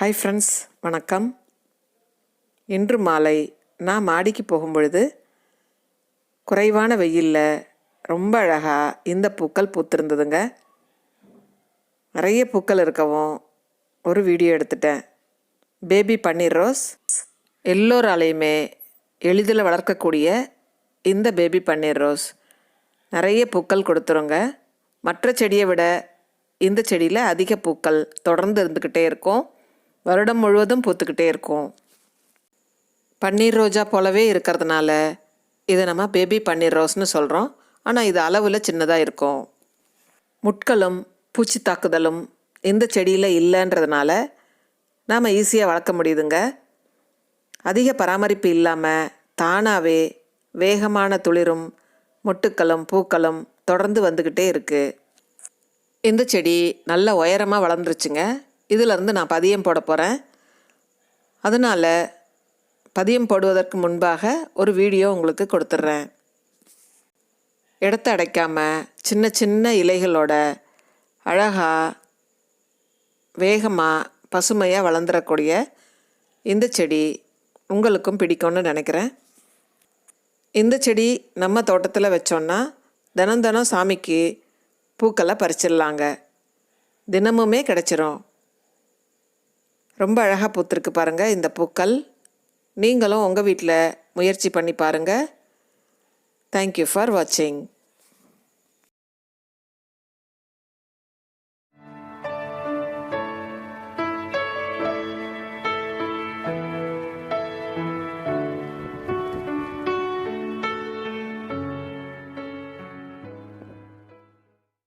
Hi friends வணக்கம். இன்று மாலை நான் மாடிக்கு போகும்பொழுது குறைவான வெயிலில் ரொம்ப அழகாக இந்த பூக்கள் பூத்திருந்ததுங்க. நிறைய பூக்கள் இருக்கவும் ஒரு வீடியோ எடுத்துட்டேன். பேபி பன்னீர் ரோஸ் எல்லோராலையுமே எளிதில் வளர்க்கக்கூடிய இந்த பேபி பன்னீர் ரோஸ் நிறைய பூக்கள் கொடுத்துருங்க. மற்ற செடியை விட இந்த செடியில் அதிக பூக்கள் தொடர்ந்து இருந்துக்கிட்டே இருக்கும். வருடம் முழுவதும் பூத்துக்கிட்டே இருக்கும். பன்னீர் ரோஜா போலவே இருக்கிறதுனால இதை நம்ம பேபி பன்னீர் ரோஸ்னு சொல்கிறோம் ஆனால் இது அளவில் சின்னதாக இருக்கும். முட்களும் பூச்சி தாக்குதலும் இந்த செடியில் இல்லைன்றதுனால நாம் ஈஸியாக வளர்க்க முடியுதுங்க. அதிக பராமரிப்பு இல்லாமல் தானாகவே வேகமான துளிரும் மொட்டுக்களும் பூக்களும் தொடர்ந்து வந்துக்கிட்டே இருக்குது இந்த செடி நல்ல உயரமாக வளர்ந்துருச்சுங்க. இதிலிருந்து நான் பதியம் போட போகிறேன் அதனால் பதியம் போடுவதற்கு முன்பாக ஒரு வீடியோ உங்களுக்கு கொடுத்துட்றேன். இடத்த அடைக்காமல் சின்ன சின்ன இலைகளோட அழகாக வேகமாக பசுமையாக வளர்ந்துடக்கூடிய இந்த செடி உங்களுக்கும் பிடிக்கும்னு நினைக்கிறேன். இந்த செடி நம்ம தோட்டத்தில் வச்சோன்னா தினம் தினம் சாமிக்கு பூக்களை பறிச்சிடலாங்க. தினமுமே கிடச்சிரும். ரொம்ப அழகாக பூத்திருக்கு பாருங்கள் இந்த பூக்கள். நீங்களும் உங்கள் வீட்டில் முயற்சி பண்ணி பாருங்கள் தேங்க்யூ ஃபார் வாட்சிங்